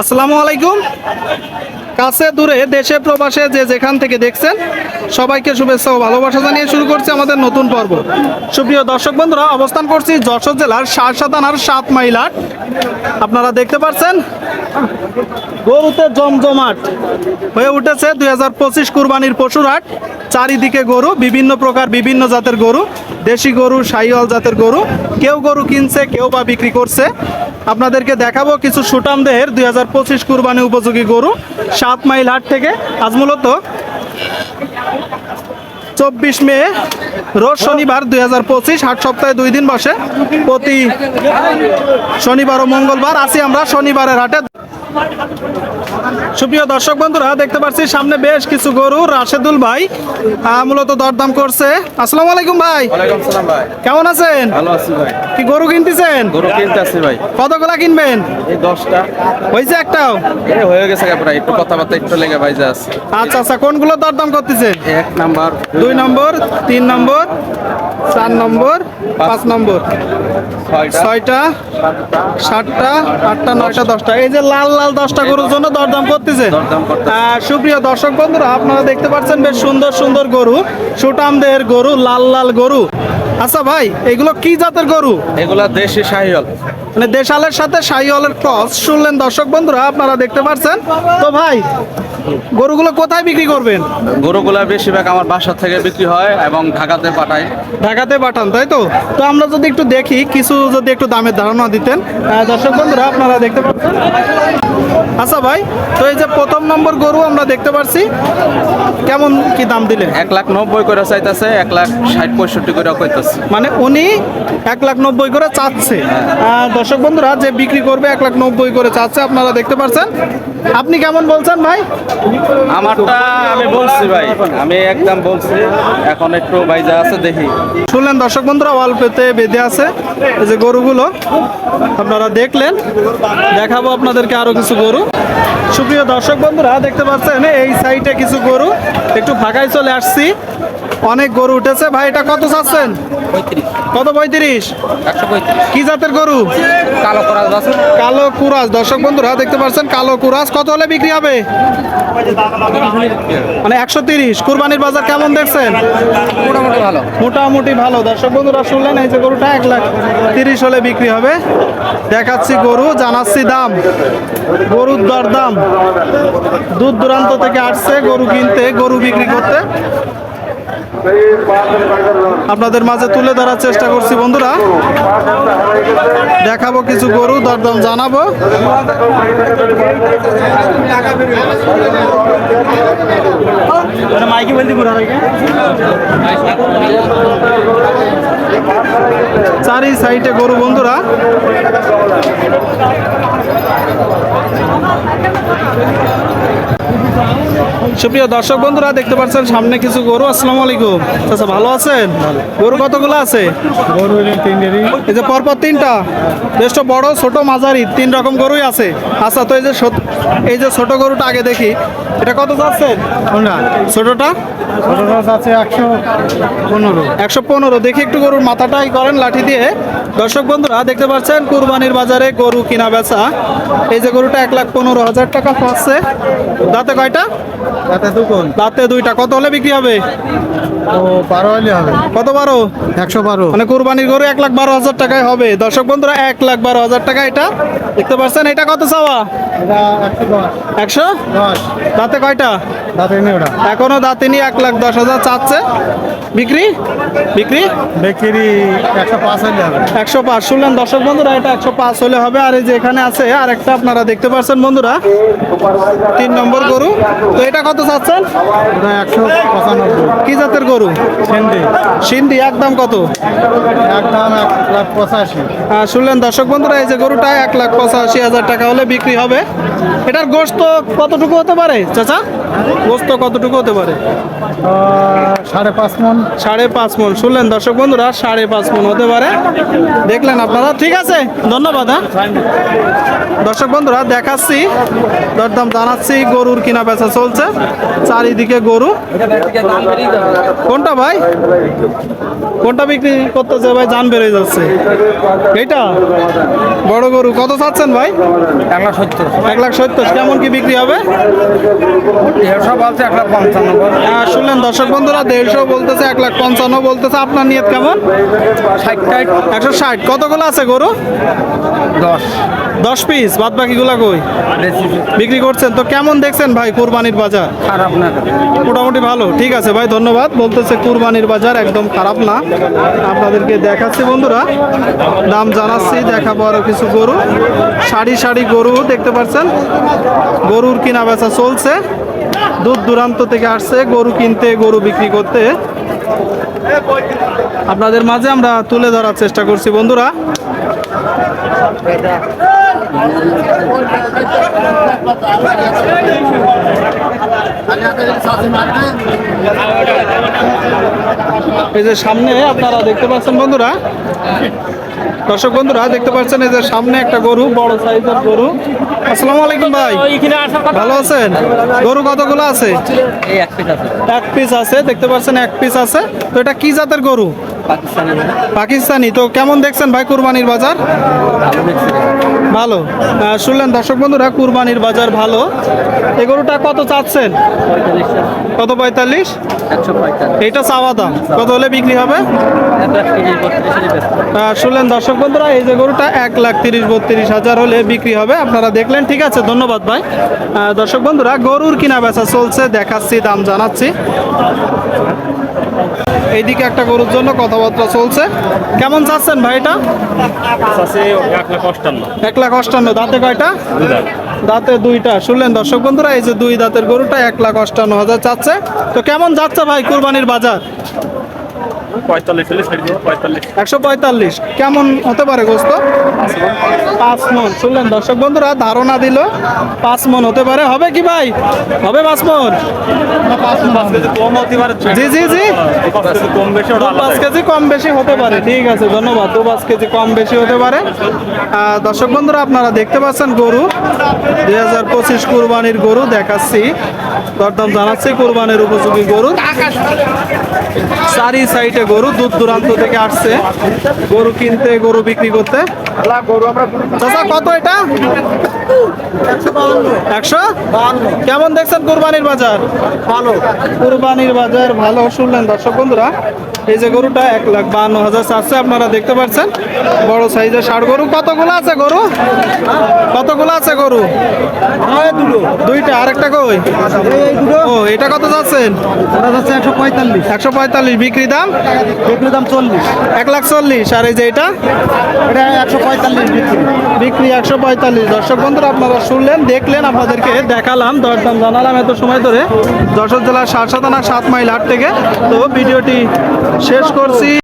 আসসালামু আলাইকুম। কাছে দূরে দেশে প্রবাসে যে যেখান থেকে দেখছেন, সবাইকে শুভেচ্ছা ও ভালোবাসা জানিয়ে শুরু করছি আমাদের নতুন পর্ব। সুপ্রিয় দর্শক বন্ধুরা, অবস্থান করছি যশোর জেলার সারসা থানার সাত মাইল হাট। আপনারা দেখতে পাচ্ছেন, গরুতে জমজমাট হয়ে উঠেছে দুই হাজার পঁচিশ কুরবানির পশুর হাট। চারিদিকে গরু, বিভিন্ন প্রকার, বিভিন্ন জাতের গরু, দেশি গরু, সাইওয়াল জাতের গরু। কেউ গরু কিনছে, কেউ বা বিক্রি করছে। আপনাদেরকে দেখাবো কিছু সুটাম দেহের দুই হাজার পঁচিশ কুরবানি উপযোগী গরু। সাত মাইল হাট থেকে আজ মূলত চব্বিশ মে, রোজ শনিবার দুই হাজার পঁচিশ, হাট সপ্তাহে দুই দিন বসে। প্রতি শনিবার ও মঙ্গলবার আসি আমরা শনিবারের হাটে। সুপ্রিয় দর্শক বন্ধুরা দেখতে পাচ্ছি সামনে বেশ কিছু গরু রাশেদুল ভাই মূলত দরদাম করছে। আসসালামু আলাইকুম ভাই। ভাই। কেমন আছেন? ভালো আছি ভাই। কি গরু কিনতেছেন? গরু ভাই। কতগুলা কিনবেন? এই দশটা। হয়েছে একটাও? এ হয়ে গেছে প্রায় একটু কথাবার্তা একটু লেগে ভাই যা আচ্ছা আচ্ছা কোনগুলো দরদাম করতেছেন? এক নাম্বার। দুই নম্বর তিন নম্বর? চার নম্বর পাঁচ নম্বর। ছয়টা। সাতটা আটটা নয়টা দশটা। এই যে লাল লাল দশটা গরুর জন্য দরদাম করতেছে। সুপ্রিয় দর্শক বন্ধুরা আপনারা দেখতে পাচ্ছেন বেশ সুন্দর সুন্দর গরু। সুটাম দেহের গরু লাল লাল গরু। আচ্ছা ভাই এগুলো কি জাতের গরু? এগুলা দেশি শাহিওয়াল। মানে দেশালের সাথে শাহিওয়ালের ক্রস শুনলেন দর্শক বন্ধুরা আপনারা দেখতে পাচ্ছেন। তো ভাই গরুগুলো কোথায় বিক্রি করবেন? গরুগুলা বেশিরভাগ আমার বাসা থেকে বিক্রি হয় এবং ঢাকাতে পাঠাই। ঢাকাতে পাঠান তাই তো? তো আমরা যদি একটু দেখি কিছু যদি একটু দামের ধারণা দিতেন। দর্শক বন্ধুরা আপনারা দেখতে পাচ্ছেন? আচ্ছা ভাই তো এই যে প্রথম নম্বর গরু আমরা দেখতে পাচ্ছি কেমন কি দাম দিলেন? এক লাখ নব্বই করে চাইতেছে এক লাখ ষাট পঁয়ষট্টি করে কইতেছে। মানে উনি এক লাখ নব্বই করে চাচ্ছে। আহ, দর্শক বন্ধুরা যে বিক্রি করবে এক লাখ নব্বই করে চাচ্ছে আপনারা দেখতে পাচ্ছেন আপনি কেমন বলছেন ভাই? আমারটা আমি বলছি ভাই আমি একদম বলছি এখন একটু ভাই যা আছে দেখি। শুনলেন দর্শক বন্ধুরা ওয়াল পেতে বেঁধে আছে এই যে গরুগুলো। আপনারা দেখলেন দেখাবো আপনাদেরকে আরও কিছু গরু। সুপ্রিয় দর্শক বন্ধুরা দেখতে পাচ্ছেন এই সাইডে কিছু গরু। একটু ফাঁকায় চলে আসছি। অনেক গরু উঠেছে। ভাই এটা কত চাচ্ছেন? কত পঁয়ত্রিশ? কি জাতের গরু? কালো করা আছে কালো কুরাজ দর্শক বন্ধুরা দেখতে পাচ্ছেন কালো কুরাজ কত হলে বিক্রি হবে? মানে একশো তিরিশ। কুরবানির বাজার কেমন দেখছেন? মোটামুটি ভালো। মোটামুটি ভালো। দর্শক বন্ধুরা শুনলেন এই যে গরুটা এক লাখ তিরিশ হলে বিক্রি হবে। দেখাচ্ছি গরু জানাচ্ছি দাম। গরুর দর দাম দূর দূরান্ত থেকে আসছে গরু কিনতে গরু বিক্রি করতে। আপনাদের মাঝে তুলে ধরার চেষ্টা করছি, বন্ধুরা। দেখাবো কিছু গরু, দরদাম জানাব। চারি সাইডে গরু, বন্ধুরা। সুপ্রিয় দর্শক বন্ধুরা দেখতে পাচ্ছেন সামনে কিছু গরু। আসসালামু আলাইকুম। আচ্ছা ভালো আছেন? গরু কতগুলো আছে? গরু এই যে পরপর তিনটা। বেশ বড় ছোট মাঝারি তিন রকম গরুই আছে। আচ্ছা তো এই যে এই যে ছোট গরুটা আগে দেখি এটা কত যাচ্ছেন কোনটা ছোটটা? ছোটটা একশো পনেরো। একশো পনেরো। দেখি একটু গরুর মাথাটাই করেন লাঠি দিয়ে। দর্শক বন্ধুরা দেখতে পাচ্ছেন কুরবানির বাজারে গরু কিনা বেচা। এই যে গরুটা এক লাখ পনেরো হাজার টাকা পাচ্ছে। দাঁতে কয়টা? তাতে দুকোন দাঁতে দুইটা। কত হলে বিক্রি হবে? ও বারো হলে হবে। কত বারো? একশো বারো। মানে কুরবানির গরু এক লাখ বারো হাজার টাকায় হবে। দর্শক বন্ধুরা এক লাখ বারো হাজার টাকা এটা। দেখতে পাচ্ছেন এটা কত চাওয়া? একশো দশ। দাঁতে কয়টা? তাতে নেই ওটা। এখনও দাঁতে নিয়ে এক লাখ দশ হাজার চাচ্ছে। বিক্রি? বিক্রি? বিক্রি একশো পাঁচ হলে হবে। একশো পাঁচ। শুনলেন দর্শক বন্ধুরা এটা একশো পাঁচ হলে হবে। আর এই যে এখানে আছে আর একটা আপনারা দেখতে পাচ্ছেন বন্ধুরা। তিন নম্বর গরু। তো এটা কত চাচ্ছেন? একশো পঁচানব্বই। কি জাতের গরু? সেন্ডি সিন্ধি। একদম কত? একদম এক লাখ পঁচাশি। শুনলেন দর্শক বন্ধুরা এই যে গরুটা এক লাখ পঁচাশি হাজার টাকা হলে বিক্রি হবে। এটার গোস্ত কতটুকু হতে পারে চাচা? গোস্ত কতটুকু হতে পারে? সাড়ে পাঁচ মন। সাড়ে পাঁচ মন। শুনলেন দর্শক বন্ধুরা সাড়ে পাঁচ মন হতে পারে। দেখলেন আপনারা? ঠিক আছে ধন্যবাদ হ্যাঁ? দর্শক বন্ধুরা দেখাচ্ছি দরদাম জানাচ্ছি গরুর কিনা বেচা চলছে। চারিদিকে গরু। কোনটা ভাই? কোনটা বিক্রি করতেছে ভাই? জান বেড়ে যাচ্ছে। এইটা? বড় গরু। কত চাচ্ছেন ভাই? এক লাখ সত্তর। এক লাখ সত্তর কেমন কি বিক্রি হবে? দেড়শো বলছে এক লাখ পঞ্চান্ন শুনলেন দর্শক বন্ধুরা দেড়শো বলতেছে এক লাখ পঞ্চান্ন বলতেছে। আপনার নিয়ত কেমন? ষাট। একশো ষাট। কতগুলো আছে গরু? দশ। দশ পিস বাদ বাকিগুলা কই বিক্রি করছেন। তো কেমন দেখছেন ভাই কুরবানির বাজার? খারাপ না। মোটামুটি ভালো। ঠিক আছে ভাই ধন্যবাদ। বলতেছে কুরবানির বাজার একদম খারাপ না। আপনাদেরকে দেখাচ্ছি বন্ধুরা। দাম জানাচ্ছি দেখাবো আরও কিছু গরু। সারি সারি গরু দেখতে পাচ্ছেন। গরুর কিনা বেচা চলছে। দূর দূরান্ত থেকে আসছে গরু কিনতে গরু বিক্রি করতে। আপনাদের মাঝে আমরা তুলে ধরার চেষ্টা করছি বন্ধুরা। এই যে সামনে আপনারা দেখতে পাচ্ছেন বন্ধুরা দর্শক বন্ধুরা দেখতে পাচ্ছেন এই যে সামনে একটা গরু বড় সাইজের গরু। আসসালামু আলাইকুম ভাই ভালো আছেন? গরু কতগুলো আছে? এক পিস আছে দেখতে পাচ্ছেন এক পিস আছে। তো এটা কি জাতের গরু? পাকিস্তানি, তো কেমন দেখছেন ভাই কুরবানির বাজার? ভালো। শুনলেন দর্শক বন্ধুরা, কুরবানির বাজার ভালো। এই গরুটা কত চাচ্ছেন? কত পঁয়তাল্লিশ? এটা চাওয়া দাম। কত হলে বিক্রি হবে? শুনলেন দর্শক বন্ধুরা, এই যে গরুটা এক লাখ তিরিশ বত্রিশ হাজার হলে বিক্রি হবে। আপনারা দেখলেন, ঠিক আছে, ধন্যবাদ ভাই। দর্শক বন্ধুরা, গরুর কিনা বেচা চলছে, দেখাচ্ছি, দাম জানাচ্ছি। এইদিকে একটা গরুর জন্য কথাবার্তা চলছে। কেমন চাচ্ছেন ভাই এটা এক লাখ অষ্টান্ন। দাঁতে কয়টা? দাঁতে দুইটা। শুনলেন দর্শক বন্ধুরা এই যে দুই দাঁতের গরুটা এক লাখ অষ্টান্ন হাজার চাচ্ছে। তো কেমন যাচ্ছে ভাই কুরবানির বাজার? একশো পঁয়তাল্লিশ। কেমন হতে পারে গোস্ত? পাঁচ মন। শুনলেন দর্শক বন্ধুরা ধারণা দিল পাঁচ মন হতে পারে। হবে কি ভাই? হবে পাঁচ মন? জি জি জি। পাঁচ কেজি কম বেশি হতে পারে। ঠিক আছে ধন্যবাদ। দু পাঁচ কেজি কম বেশি হতে পারে। দর্শক বন্ধুরা আপনারা দেখতে পাচ্ছেন গরু। দুই হাজার পঁচিশ কুরবানির গরু দেখাচ্ছি। দরদাম জানাচ্ছি কুরবানির উপযোগী গরু। চারি সাইডে গরু দূর দূরান্ত থেকে আসছে। গরু কিনতে গরু বিক্রি করতে। চাচা কত এটা? একশো? কেমন দেখছেন কুরবানির বাজার? ভালো। কুরবানির বাজার ভালো শুনলেন দর্শক বন্ধুরা? এই যে গরুটা এক লাখ বান্ন হাজার চারশো আপনারা দেখতে পাচ্ছেন। বড় সাইজের ষাট গরু। কতগুলো আছে গরু? কতগুলো আছে গরু? দুইটা আরেকটা কই? ও এটা কত যাচ্ছেন? ওটা যাচ্ছে একশো পঁয়তাল্লিশ। একশো পঁয়তাল্লিশ। বিক্রি দাম? বিক্রি দাম চল্লিশ। এক লাখ চল্লিশ। আর এই যে এটা? এটা একশো পঁয়তাল্লিশ বিক্রি। একশো পঁয়তাল্লিশ। দর্শক বন্ধুরা, আপনারা শুনলেন, দেখলেন, আপনাদেরকে দেখালাম, দরদাম জানালাম এত সময় ধরে। যশোর জেলার সাত থানা সাত মাইল হাট থেকে। তো ভিডিওটি শেষ করছি।